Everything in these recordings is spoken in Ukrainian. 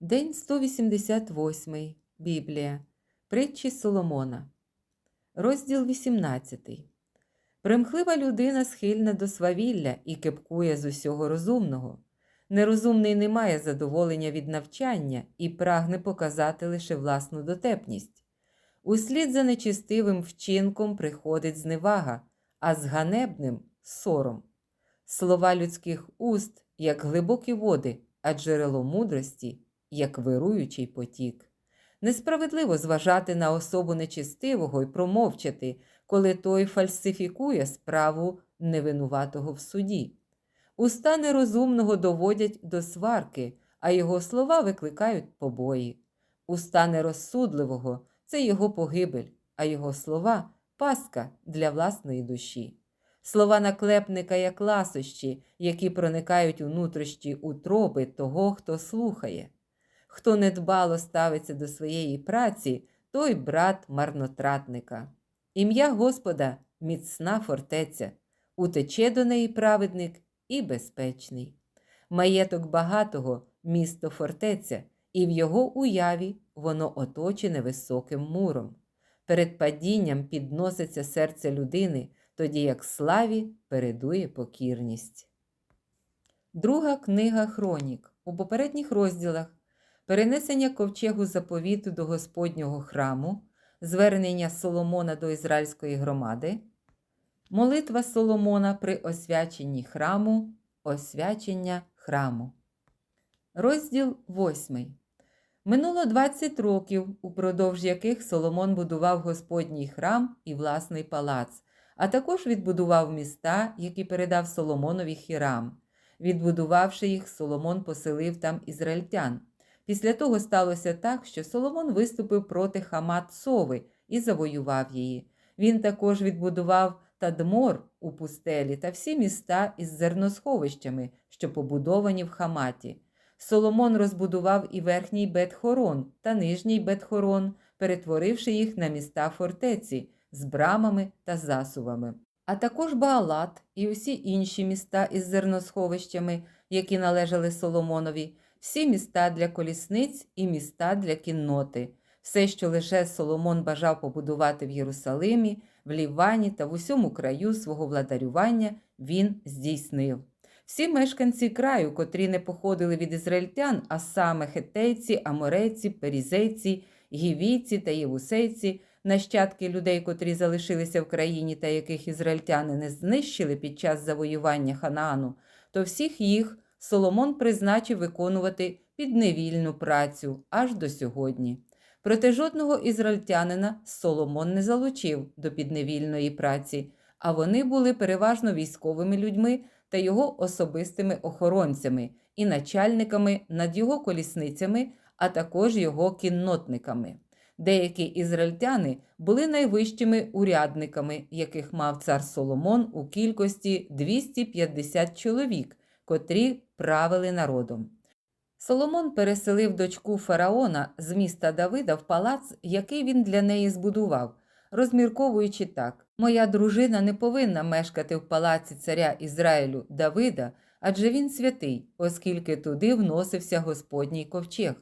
День 188. Біблія. Притчі Соломона. Розділ 18. Примхлива людина схильна до свавілля і кепкує з усього розумного. Нерозумний не має задоволення від навчання і прагне показати лише власну дотепність. Услід за нечистивим вчинком приходить зневага, а з ганебним сором. Слова людських уст, як глибокі води, а джерело мудрості як вируючий потік. Несправедливо зважати на особу нечистивого і промовчати, коли той фальсифікує справу невинуватого в суді. Уста нерозумного доводять до сварки, а його слова викликають побої. Уста нерозсудливого це його погибель, а його слова пастка для власної душі. Слова наклепника як ласощі, які проникають у нутрощі утроби того, хто слухає. Хто недбало ставиться до своєї праці, той брат марнотратника. Ім'я Господа міцна фортеця, утече до неї праведник і безпечний. Маєток багатого місто фортеця, і в його уяві воно оточене високим муром. Перед падінням підноситься серце людини, тоді як славі передує покірність. Друга книга Хронік у попередніх розділах перенесення ковчегу заповіту до Господнього храму, звернення Соломона до ізраїльської громади, молитва Соломона при освяченні храму, освячення храму. Розділ 8. Минуло 20 років, упродовж яких Соломон будував Господній храм і власний палац, а також відбудував міста, які передав Соломонові Хірам. Відбудувавши їх, Соломон поселив там ізраїльтян. Після того сталося так, що Соломон виступив проти Хамат Сови і завоював її. Він також відбудував Тадмор у пустелі та всі міста із зерносховищами, що побудовані в Хаматі. Соломон розбудував і верхній Бетхорон та нижній Бетхорон, перетворивши їх на міста фортеці з брамами та засувами. А також Баалат і усі інші міста із зерносховищами, які належали Соломонові всі міста для колісниць і міста для кінноти, все, що лише Соломон бажав побудувати в Єрусалимі, в Лівані та в усьому краю свого владарювання, він здійснив. Всі мешканці краю, котрі не походили від ізраїльтян, а саме хетейці, аморейці, перізейці, гівійці та євусейці, нащадки людей, котрі залишилися в країні та яких ізраїльтяни не знищили під час завоювання Ханаану, то всіх їх Соломон призначив виконувати підневільну працю аж до сьогодні. Проте жодного ізраїльтянина Соломон не залучив до підневільної праці, а вони були переважно військовими людьми та його особистими охоронцями і начальниками над його колісницями, а також його кіннотниками. Деякі ізраїльтяни були найвищими урядниками, яких мав цар Соломон у кількості 250 чоловік котрі правили народом. Соломон переселив дочку фараона з міста Давида в палац, який він для неї збудував, розмірковуючи так: Моя дружина не повинна мешкати в палаці царя Ізраїлю Давида, адже він святий, оскільки туди вносився Господній ковчег.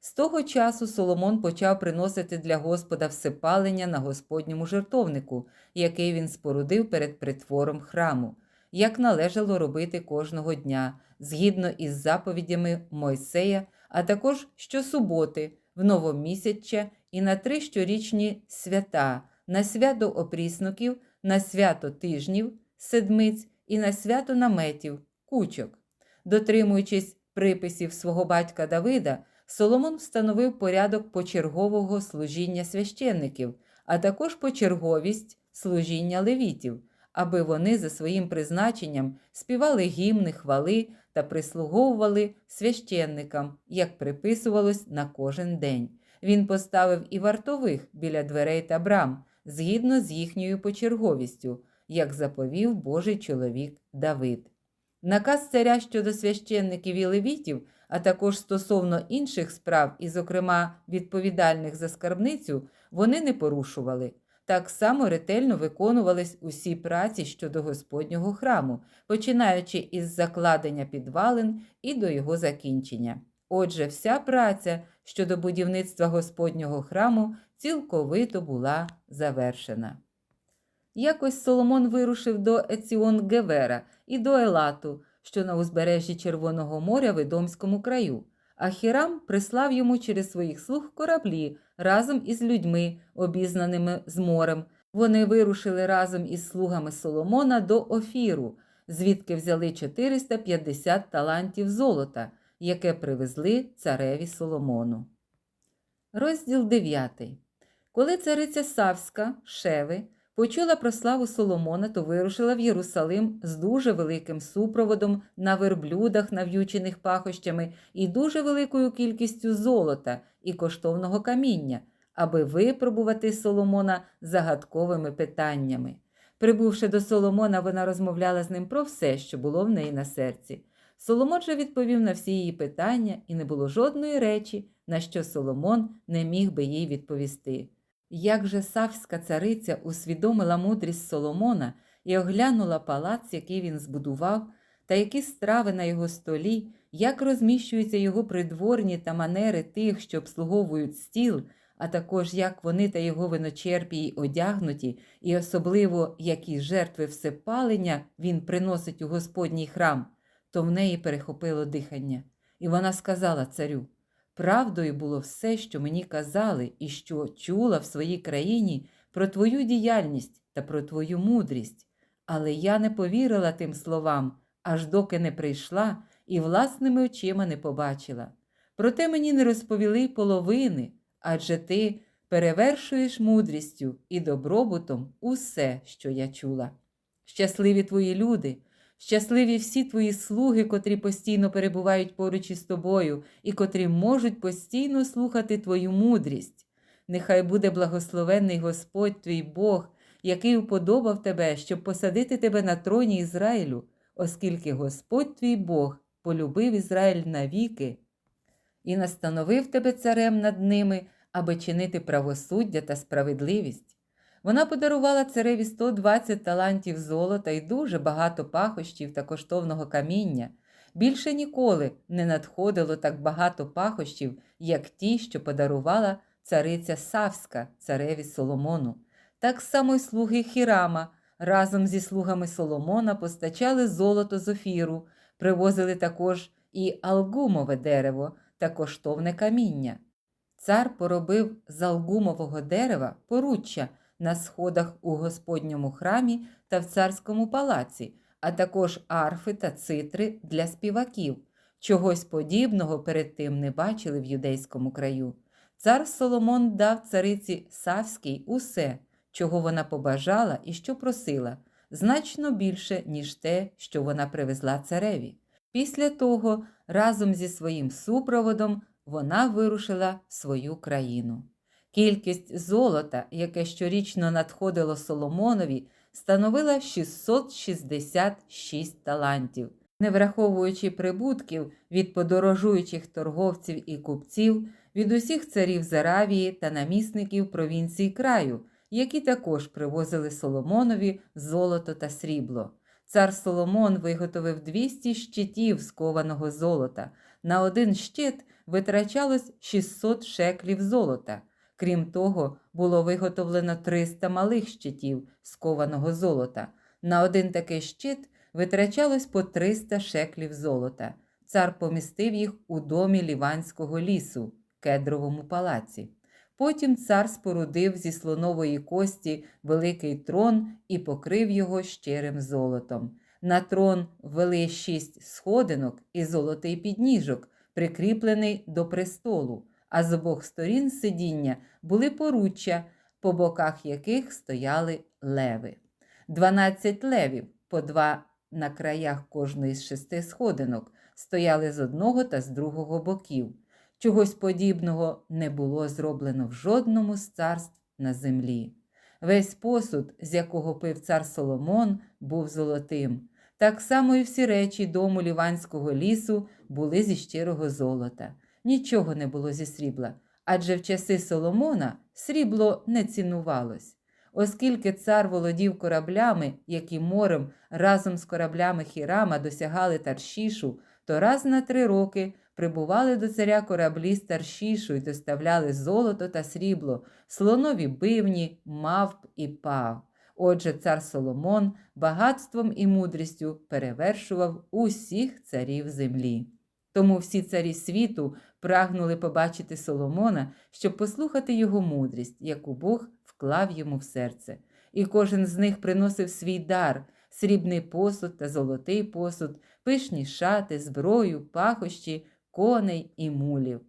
З того часу Соломон почав приносити для Господа всепалення на Господньому жертовнику, який він спорудив перед притвором храму як належало робити кожного дня, згідно із заповідями Мойсея, а також щосуботи, в новомісяччя і на три щорічні свята, на свято опрісноків, на свято тижнів, седмиць і на свято наметів, кучок. Дотримуючись приписів свого батька Давида, Соломон встановив порядок почергового служіння священників, а також почерговість служіння левітів аби вони за своїм призначенням співали гімни, хвали та прислуговували священникам, як приписувалось на кожен день. Він поставив і вартових біля дверей та брам, згідно з їхньою почерговістю, як заповів Божий чоловік Давид. Наказ царя щодо священників і левітів, а також стосовно інших справ, і, зокрема, відповідальних за скарбницю, вони не порушували так само ретельно виконувались усі праці щодо Господнього храму, починаючи із закладення підвалин і до його закінчення. Отже, вся праця щодо будівництва Господнього храму цілковито була завершена. Якось Соломон вирушив до Еціон Гевера і до Елату, що на узбережжі Червоного моря в Ідомському краю, а Хірам прислав йому через своїх слуг кораблі разом із людьми, обізнаними з морем. Вони вирушили разом із слугами Соломона до Офіру, звідки взяли 450 талантів золота, яке привезли цареві Соломону. Розділ 9. Коли цариця Савська, Шеви, почула про славу Соломона, то вирушила в Єрусалим з дуже великим супроводом на верблюдах, нав'ючених пахощами, і дуже великою кількістю золота і коштовного каміння, аби випробувати Соломона загадковими питаннями. Прибувши до Соломона, вона розмовляла з ним про все, що було в неї на серці. Соломон же відповів на всі її питання, і не було жодної речі, на що Соломон не міг би їй відповісти. Як же Савська цариця усвідомила мудрість Соломона і оглянула палац, який він збудував, та які страви на його столі, як розміщуються його придворні та манери тих, що обслуговують стіл, а також як вони та його виночерпії одягнуті, і особливо які жертви всепалення він приносить у Господній храм, то в неї перехопило дихання. І вона сказала царю: Правдою було все, що мені казали, і що чула в своїй країні про твою діяльність та про твою мудрість. Але я не повірила тим словам, аж доки не прийшла і власними очима не побачила. Проте мені не розповіли половини, адже ти перевершуєш мудрістю і добробутом усе, що я чула. Щасливі твої люди, щасливі всі твої слуги, котрі постійно перебувають поруч із тобою і котрі можуть постійно слухати твою мудрість. Нехай буде благословенний Господь твій Бог, який уподобав тебе, щоб посадити тебе на троні Ізраїлю, оскільки Господь твій Бог полюбив Ізраїль навіки і настановив тебе царем над ними, аби чинити правосуддя та справедливість. Вона подарувала цареві 120 талантів золота і дуже багато пахощів та коштовного каміння. Більше ніколи не надходило так багато пахощів, як ті, що подарувала цариця Савська цареві Соломону. Так само й слуги Хірама разом зі слугами Соломона постачали золото з офіру, привозили також і алгумове дерево та коштовне каміння. Цар поробив з алгумового дерева поруччя на сходах у Господньому храмі та в царському палаці, а також арфи та цитри для співаків. Чогось подібного перед тим не бачили в юдейському краю. Цар Соломон дав цариці Савській усе, чого вона побажала і що просила, значно більше, ніж те, що вона привезла цареві. Після того, разом зі своїм супроводом, вона вирушила в свою країну. Кількість золота, яке щорічно надходило Соломонові, становила 666 талантів. Не враховуючи прибутків від подорожуючих торговців і купців, від усіх царів з Аравії та намісників провінцій краю, які також привозили Соломонові золото та срібло. Цар Соломон виготовив 200 щитів з кованого золота. На один щит витрачалось 600 шеклів золота. Крім того, було виготовлено 300 малих щитів з кованого золота. На один такий щит витрачалось по 300 шеклів золота. Цар помістив їх у домі Ліванського лісу, кедровому палаці. Потім цар спорудив зі слонової кості великий трон і покрив його щирим золотом. На трон ввели шість сходинок і золотий підніжок, прикріплений до престолу, а з обох сторін сидіння були поруччя, по боках яких стояли леви. Дванадцять левів, по два на краях кожної з шести сходинок, стояли з одного та з другого боків. Чогось подібного не було зроблено в жодному з царств на землі. Весь посуд, з якого пив цар Соломон, був золотим. Так само і всі речі дому Ліванського лісу були зі щирого золота. Нічого не було зі срібла, адже в часи Соломона срібло не цінувалось. Оскільки цар володів кораблями, які морем разом з кораблями Хірама досягали Таршішу, то раз на три роки прибували до царя кораблі з Таршішу й доставляли золото та срібло, слонові бивні, мавп і пав. Отже, цар Соломон багатством і мудрістю перевершував усіх царів землі. Тому всі царі світу прагнули побачити Соломона, щоб послухати його мудрість, яку Бог вклав йому в серце. І кожен з них приносив свій дар, срібний посуд та золотий посуд, пишні шати, зброю, пахощі, коней і мулів.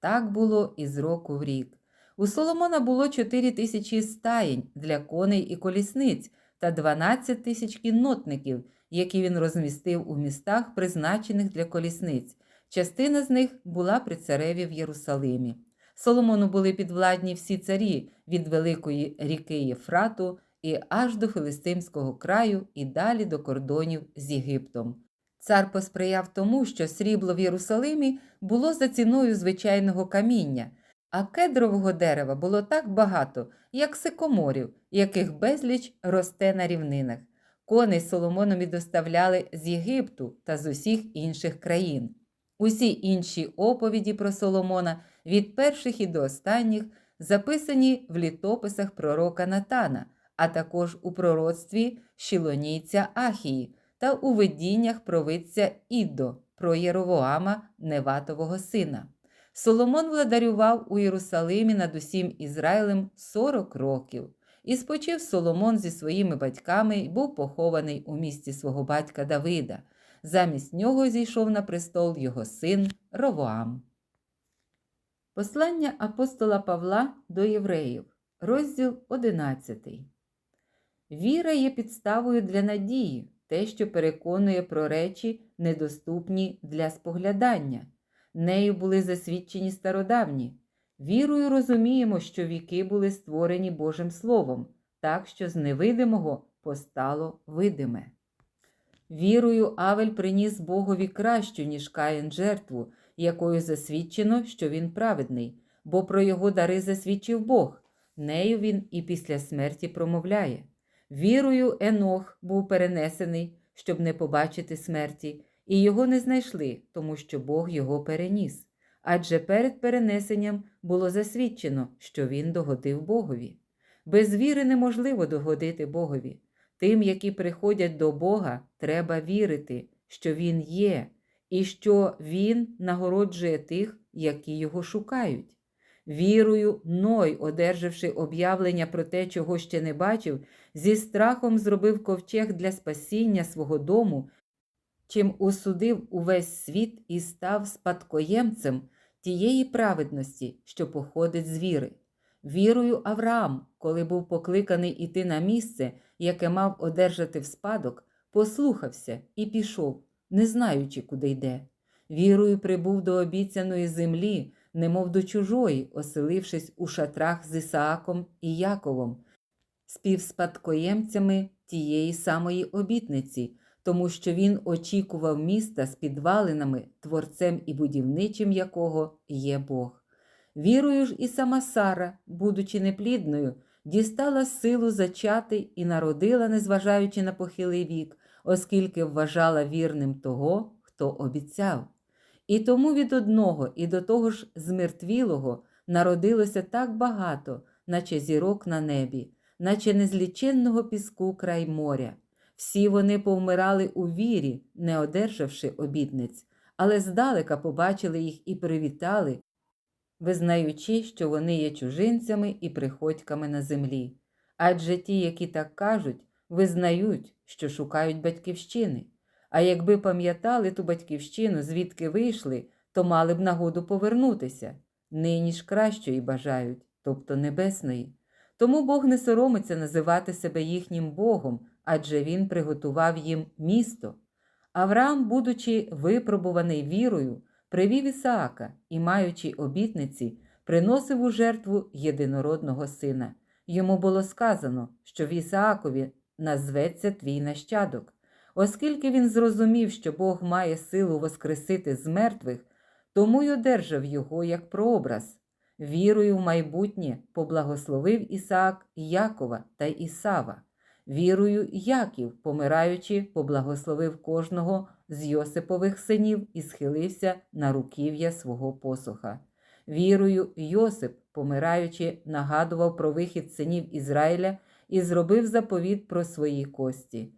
Так було і з року в рік. У Соломона було 4 тисячі стаєнь для коней і колісниць та 12 тисяч кіннотників, які він розмістив у містах, призначених для колісниць. Частина з них була при цареві в Єрусалимі. Соломону були підвладні всі царі від великої ріки Єфрату і аж до Филистимського краю і далі до кордонів з Єгиптом. Цар посприяв тому, що срібло в Єрусалимі було за ціною звичайного каміння, а кедрового дерева було так багато, як сикоморів, яких безліч росте на рівнинах. Коней Соломонові доставляли з Єгипту та з усіх інших країн. Усі інші оповіді про Соломона від перших і до останніх записані в літописах пророка Натана, а також у пророцтві Шілонійця Ахії та у видіннях провидця Іддо про Єровоама, Неватового сина. Соломон владарював у Єрусалимі над усім Ізраїлем 40 років. І спочив Соломон зі своїми батьками і був похований у місті свого батька Давида. Замість нього зійшов на престол його син Ровоам. Послання апостола Павла до євреїв, розділ 11. Віра є підставою для надії, те, що переконує про речі, недоступні для споглядання. Нею були засвідчені стародавні. Вірою розуміємо, що віки були створені Божим Словом, так що з невидимого постало видиме. Вірою Авель приніс Богові кращу, ніж Каїн жертву, якою засвідчено, що він праведний, бо про його дари засвідчив Бог, нею він і після смерті промовляє. Вірою Енох був перенесений, щоб не побачити смерті, і його не знайшли, тому що Бог його переніс. Адже перед перенесенням було засвідчено, що він догодив Богові. Без віри неможливо догодити Богові. Тим, які приходять до Бога, треба вірити, що Він є, і що Він нагороджує тих, які його шукають. Вірою, Ной, одержавши об'явлення про те, чого ще не бачив, зі страхом зробив ковчег для спасіння свого дому, чим усудив увесь світ і став спадкоємцем тієї праведності, що походить з віри. Вірою Авраам, коли був покликаний іти на місце, яке мав одержати в спадок, послухався і пішов, не знаючи, куди йде. Вірою прибув до обіцяної землі, немов до чужої, оселившись у шатрах з Ісааком і Яковом, співспадкоємцями тієї самої обітниці, тому що він очікував міста з підвалинами, творцем і будівничим якого є Бог. Вірою ж і сама Сара, будучи неплідною, дістала силу зачати і народила, незважаючи на похилий вік, оскільки вважала вірним того, хто обіцяв. І тому від одного і до того ж змертвілого народилося так багато, наче зірок на небі, наче незліченного піску край моря. Всі вони повмирали у вірі, не одержавши обітниць, але здалека побачили їх і привітали, визнаючи, що вони є чужинцями і приходьками на землі. Адже ті, які так кажуть, визнають, що шукають батьківщини. А якби пам'ятали ту батьківщину, звідки вийшли, то мали б нагоду повернутися. Нині ж кращої бажають, тобто небесної. Тому Бог не соромиться називати себе їхнім Богом, адже Він приготував їм місто. Авраам, будучи випробуваний вірою, привів Ісаака і, маючи обітниці, приносив у жертву єдинородного сина. Йому було сказано, що в Ісаакові назветься твій нащадок. Оскільки він зрозумів, що Бог має силу воскресити з мертвих, тому й одержав його як прообраз. Вірою в майбутнє поблагословив Ісаак Якова та Ісава. Вірою Яків, помираючи, поблагословив кожного з Йосипових синів і схилився на руків'я свого посоха. Вірою, Йосип, помираючи, нагадував про вихід синів Ізраїля і зробив заповіт про свої кості.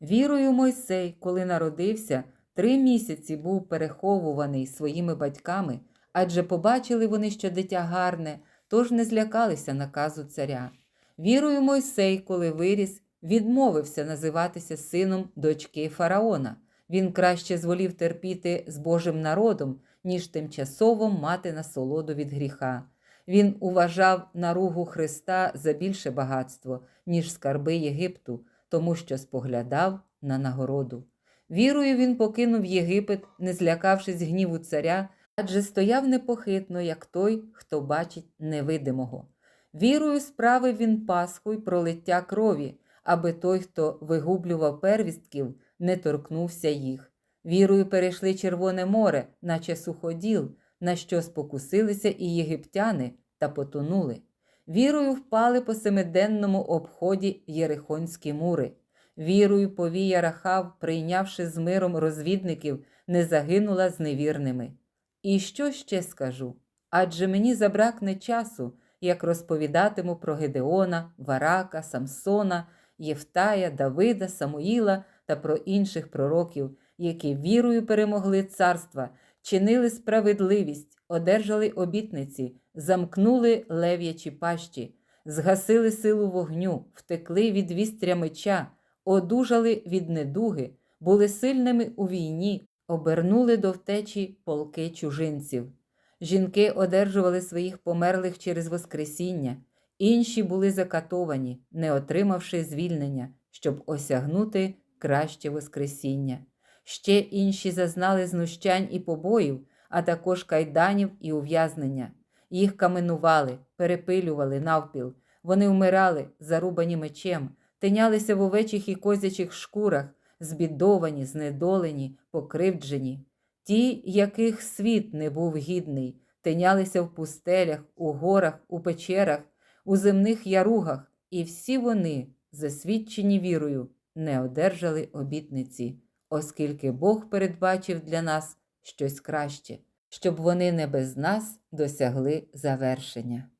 Вірою Мойсей, коли народився, три місяці був переховуваний своїми батьками, адже побачили вони, що дитя гарне, тож не злякалися наказу царя. Вірою Мойсей, коли виріс, відмовився називатися сином дочки фараона. Він краще зволів терпіти з Божим народом, ніж тимчасово мати насолоду від гріха. Він уважав наругу Христа за більше багатство, ніж скарби Єгипту, тому що споглядав на нагороду. Вірою він покинув Єгипет, не злякавшись гніву царя, адже стояв непохитно, як той, хто бачить невидимого. Вірою справив він Пасху й пролиття крові, аби той, хто вигублював первістків, не торкнувся їх. Вірою перейшли Червоне море, наче суходіл, на що спокусилися і єгиптяни та потонули. Вірою впали по семиденному обході Єрихонські мури. Вірою повія Рахав, прийнявши з миром розвідників, не загинула з невірними. І що ще скажу? Адже мені забракне часу, як розповідатиму про Гедеона, Варака, Самсона, Євтая, Давида, Самуїла та про інших пророків, які вірою перемогли царства, чинили справедливість, одержали обітниці, замкнули лев'ячі пащі, згасили силу вогню, втекли від вістря меча, одужали від недуги, були сильними у війні, обернули до втечі полки чужинців. Жінки одержували своїх померлих через Воскресіння, інші були закатовані, не отримавши звільнення, щоб осягнути краще Воскресіння. Ще інші зазнали знущань і побоїв, а також кайданів і ув'язнення. Їх каменували, перепилювали навпіл. Вони вмирали, зарубані мечем, тинялися в овечих і козячих шкурах, збідовані, знедолені, покривджені. Ті, яких світ не був гідний, тинялися в пустелях, у горах, у печерах, у земних яругах, і всі вони, засвідчені вірою, не одержали обітниці, оскільки Бог передбачив для нас щось краще, щоб вони не без нас досягли завершення.